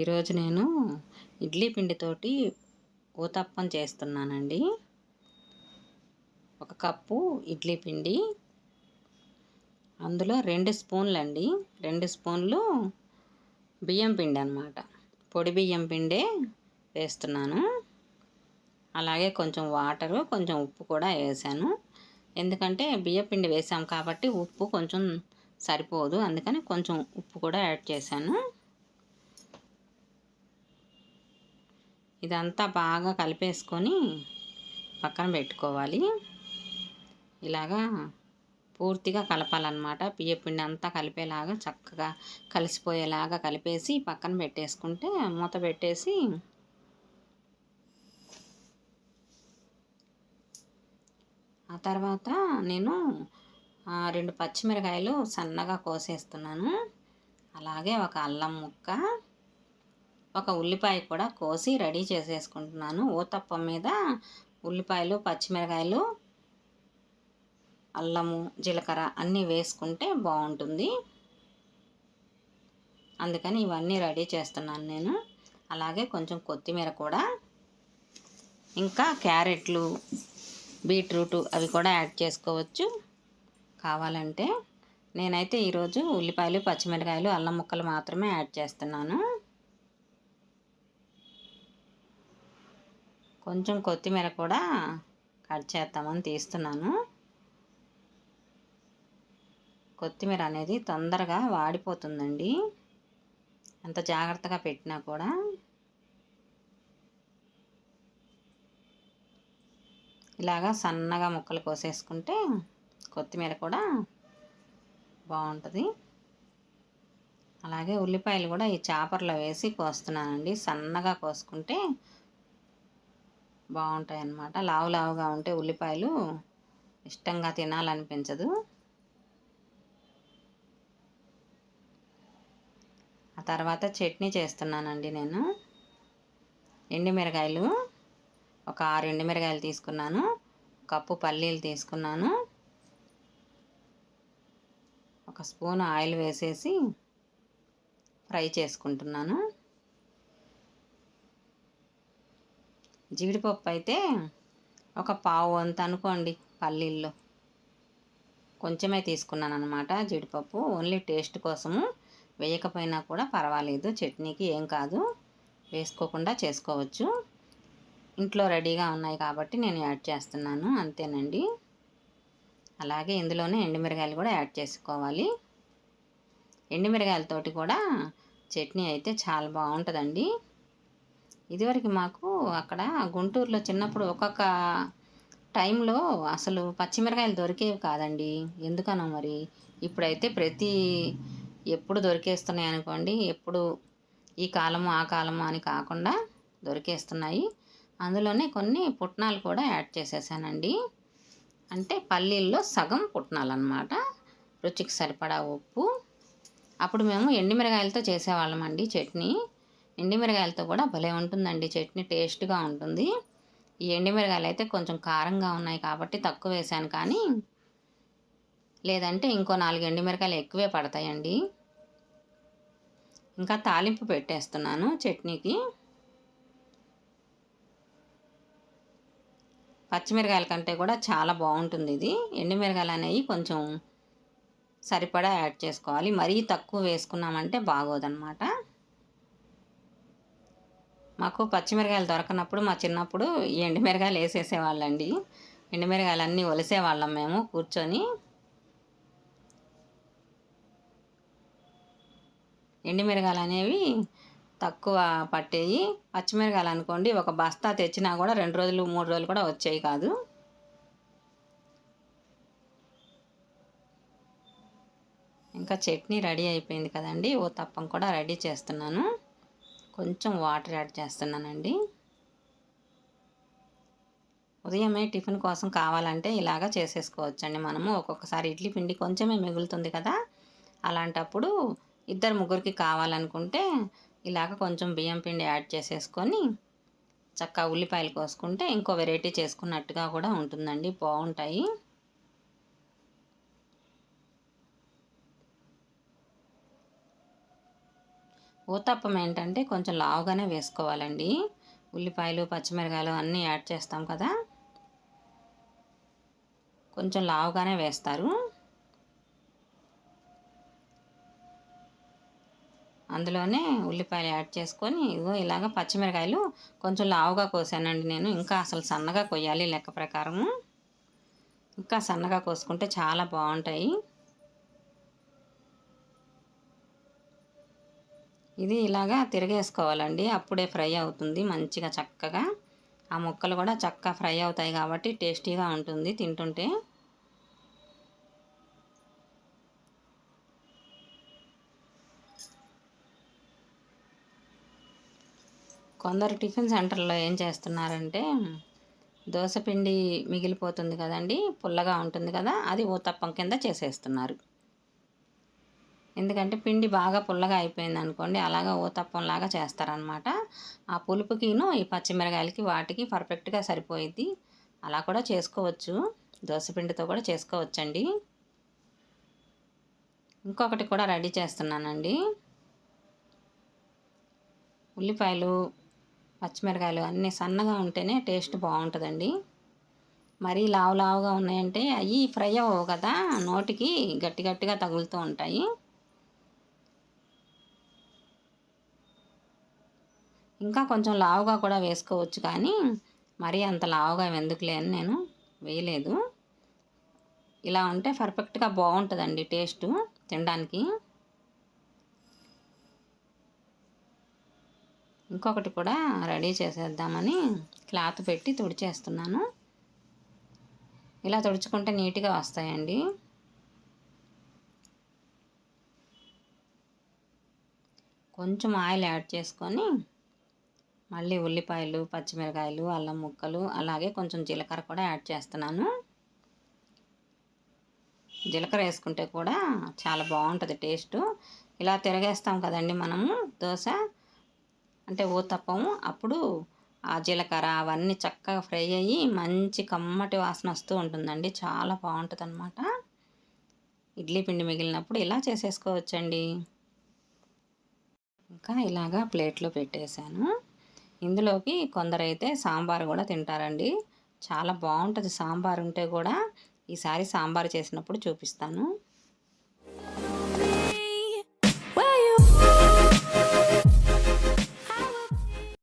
ఈరోజు నేను ఇడ్లీ పిండితోటి ఊతప్పం చేస్తున్నానండి. ఒక కప్పు ఇడ్లీ పిండి అందులో రెండు స్పూన్లు అండి రెండు స్పూన్లు బియ్యం పిండి అనమాట పొడి బియ్యం పిండే వేస్తున్నాను. అలాగే కొంచెం వాటరు కొంచెం ఉప్పు కూడా వేసాను. ఎందుకంటే బియ్యం పిండి వేసాం కాబట్టి ఉప్పు కొంచెం సరిపోదు. అందుకని కొంచెం ఉప్పు కూడా యాడ్ చేశాను. ఇదంతా బాగా కలిపేసుకొని పక్కన పెట్టుకోవాలి. ఇలాగా పూర్తిగా కలపాలన్నమాట. బియ్యపిండి అంతా కలిపేలాగా చక్కగా కలిసిపోయేలాగా కలిపేసి పక్కన పెట్టేసుకుంటే మూత పెట్టేసి ఆ తర్వాత నేను రెండు పచ్చిమిరకాయలు సన్నగా కోసేస్తున్నాను. అలాగే ఒక అల్లం ముక్క ఒక ఉల్లిపాయ కూడా కోసి రెడీ చేసేసుకుంటున్నాను. ఊతప్పం మీద ఉల్లిపాయలు పచ్చిమిరకాయలు అల్లము జీలకర్ర అన్నీ వేసుకుంటే బాగుంటుంది. అందుకని ఇవన్నీ రెడీ చేస్తున్నాను నేను. అలాగే కొంచెం కొత్తిమీర కూడా ఇంకా క్యారెట్లు బీట్రూట్ అవి కూడా యాడ్ చేసుకోవచ్చు. కావాలంటే నేనైతే ఈరోజు ఉల్లిపాయలు పచ్చిమిరకాయలు అల్లం ముక్కలు మాత్రమే యాడ్ చేస్తున్నాను. కొంచెం కొత్తిమీర కూడా కట్ చేద్దామని తీస్తున్నాను. కొత్తిమీర అనేది తొందరగా వాడిపోతుందండి. ఎంత జాగ్రత్తగా పెట్టినా కూడా. ఇలాగా సన్నగా ముక్కలు కోసేసుకుంటే కొత్తిమీర కూడా బాగుంటుంది. అలాగే ఉల్లిపాయలు కూడా ఈ చాపర్లో వేసి కోస్తున్నానండి. సన్నగా కోసుకుంటే బాగుంటాయి అన్నమాట లావు లావుగా ఉంటే ఉల్లిపాయలు ఇష్టంగా తినాలనిపించదు. ఆ తర్వాత చట్నీ చేస్తున్నానండి నేను. ఎండుమిరకాయలు ఒక ఆరు ఎండుమిరకాయలు తీసుకున్నాను. కప్పు పల్లీలు తీసుకున్నాను. ఒక స్పూన్ ఆయిల్ వేసేసి ఫ్రై చేసుకుంటున్నాను. జీడిపప్పు అయితే ఒక పావు అంత అనుకోండి పల్లీల్లో. కొంచెమే తీసుకున్నాను అనమాట జీడిపప్పు. ఓన్లీ టేస్ట్ కోసము వేయకపోయినా కూడా పర్వాలేదు. చట్నీకి ఏం కాదు. వేసుకోకుండా చేసుకోవచ్చు. ఇంట్లో రెడీగా ఉన్నాయి కాబట్టి నేను యాడ్ చేస్తున్నాను. అంతేనండి. అలాగే ఇందులోనే ఎండుమిరగాయలు కూడా యాడ్ చేసుకోవాలి. ఎండుమిరగాయలతోటి కూడా చట్నీ అయితే చాలా బాగుంటుందండి. ఇదివరకు మాకు అక్కడ గుంటూరులో చిన్నప్పుడు ఒక్కొక్క టైంలో అసలు పచ్చిమిరకాయలు దొరికేవి కాదండి. ఎందుకనో మరి? ఇప్పుడైతే ప్రతి ఎప్పుడు దొరికేస్తున్నాయి అనుకోండి ఎప్పుడు ఈ కాలము ఆ కాలము అని కాకుండా దొరికేస్తున్నాయి. అందులోనే కొన్ని పుట్నాలు కూడా యాడ్ చేసేసానండి. అంటే పల్లీల్లో సగం పుట్నాలు అనమాట రుచికి సరిపడా ఉప్పు. అప్పుడు మేము ఎండిమిరకాయలతో చేసేవాళ్ళమండి చట్నీ. ఎండిమిరకాయలతో కూడా భలే ఉంటుందండి. చట్నీ టేస్ట్గా ఉంటుంది. ఈ ఎండిమిరగాయలు అయితే కొంచెం కారంగా ఉన్నాయి కాబట్టి తక్కువ వేసాను కానీ లేదంటే ఇంకో నాలుగు ఎండిమిరకాయలు ఎక్కువే పడతాయండి. ఇంకా తాలింపు పెట్టేస్తున్నాను చట్నీకి. పచ్చిమిరకాయల కంటే కూడా చాలా బాగుంటుంది ఇది. ఎండుమిరకాయలు అనేవి కొంచెం సరిపడా యాడ్ చేసుకోవాలి. మరీ తక్కువ వేసుకున్నామంటే బాగోదన్నమాట. మాకు పచ్చిమిరకాయలు దొరకనప్పుడు మా చిన్నప్పుడు ఈ ఎండుమిరకాయలు వేసేసేవాళ్ళండి. ఎండుమిరకాయలు అన్నీ ఒలిసేవాళ్ళం మేము కూర్చొని. ఎండుమిరకాయలు అనేవి తక్కువ పట్టేవి పచ్చిమిరకాయలు అనుకోండి ఒక బస్తా తెచ్చినా కూడా రెండు రోజులు మూడు రోజులు కూడా వచ్చేవి కాదు. ఇంకా చట్నీ రెడీ అయిపోయింది కదండి. ఓ తప్పం కూడా రెడీ చేస్తున్నాను. కొంచెం వాటర్ యాడ్ చేస్తున్నానండి. ఉదయమే టిఫిన్ కోసం కావాలంటే ఇలాగా చేసేసుకోవచ్చండి మనము. ఒక్కొక్కసారి ఇడ్లీ పిండి కొంచెమే మిగులుతుంది కదా. అలాంటప్పుడు ఇద్దరు ముగ్గురికి కావాలనుకుంటే ఇలాగ కొంచెం బియ్యం పిండి యాడ్ చేసేసుకొని చక్కగా ఉల్లిపాయలు కోసుకుంటే ఇంకో వెరైటీ చేసుకున్నట్టుగా కూడా ఉంటుందండి. బాగుంటాయి. ఊతప్పం ఏంటంటే కొంచెం లావుగానే వేసుకోవాలండి. ఉల్లిపాయలు పచ్చిమిరకాయలు అన్నీ యాడ్ చేస్తాం కదా. కొంచెం లావుగానే వేస్తారు. అందులోనే ఉల్లిపాయలు యాడ్ చేసుకొని ఇదిగో ఇలాగ పచ్చిమిరకాయలు కొంచెం లావుగా కోసానండి నేను. ఇంకా అసలు సన్నగా కొయ్యాలి లెక్క ప్రకారము. ఇంకా సన్నగా కోసుకుంటే చాలా బాగుంటాయి. ఇది ఇలాగా తిరగేసుకోవాలండి. అప్పుడే ఫ్రై అవుతుంది మంచిగా చక్కగా. ఆ ముక్కలు కూడా చక్కగా ఫ్రై అవుతాయి కాబట్టి టేస్టీగా ఉంటుంది తింటుంటే. కొందరు టిఫిన్ సెంటర్లో ఏం చేస్తున్నారంటే దోశపిండి మిగిలిపోతుంది కదండి పుల్లగా ఉంటుంది కదా అది ఊతప్పం కింద చేసేస్తున్నారు. ఎందుకంటే పిండి బాగా పుల్లగా అయిపోయింది అనుకోండి అలాగా ఊతప్పం లాగా చేస్తారనమాట. ఆ పులుపుకిను ఈ పచ్చిమిరకాయలకి వాటికి పర్ఫెక్ట్గా సరిపోయిద్ది. అలా కూడా చేసుకోవచ్చు. దోశపిండితో కూడా చేసుకోవచ్చండి. ఇంకొకటి కూడా రెడీ చేస్తున్నానండి. ఉల్లిపాయలు పచ్చిమిరకాయలు అన్నీ సన్నగా ఉంటేనే టేస్ట్ బాగుంటుందండి. మరీ లావు లావుగా ఉన్నాయంటే అవి ఫ్రై అవ్వవు కదా నోటికి గట్టి గట్టిగా తగులుతూ ఉంటాయి. ఇంకా కొంచెం లావుగా కూడా వేసుకోవచ్చు కానీ మరీ అంత లావుగా ఎందుకులే అని నేను వేయలేదు. ఇలా ఉంటే పర్ఫెక్ట్గా బాగుంటుందండి టేస్టు తినడానికి. ఇంకొకటి కూడా రెడీ చేసేద్దామని క్లాత్ పెట్టి తుడిచేస్తున్నాను. ఇలా తుడుచుకుంటే నీట్గా వస్తాయండి. కొంచెం ఆయిల్ యాడ్ చేసుకొని మళ్ళీ ఉల్లిపాయలు పచ్చిమిరకాయలు అల్లం ముక్కలు అలాగే కొంచెం జీలకర్ర కూడా యాడ్ చేస్తున్నాను. జీలకర్ర వేసుకుంటే కూడా చాలా బాగుంటుంది టేస్ట్. ఇలా తిరగేస్తాం కదండి మనము దోశ అంటే ఊతప్పము. అప్పుడు ఆ జీలకర్ర అవన్నీ చక్కగా ఫ్రై అయ్యి మంచి కమ్మటి వాసన వస్తూ ఉంటుందండి. చాలా బాగుంటుంది అనమాట ఇడ్లీ పిండి మిగిలినప్పుడు ఇలా చేసేసుకోవచ్చండి. ఇంకా ఇలాగా ప్లేట్లో పెట్టేశాను. ఇందులోకి కొందరైతే సాంబార్ కూడా తింటారండి. చాలా బాగుంటుంది సాంబార్ ఉంటే కూడా. ఈసారి సాంబార్ చేసినప్పుడు చూపిస్తాను.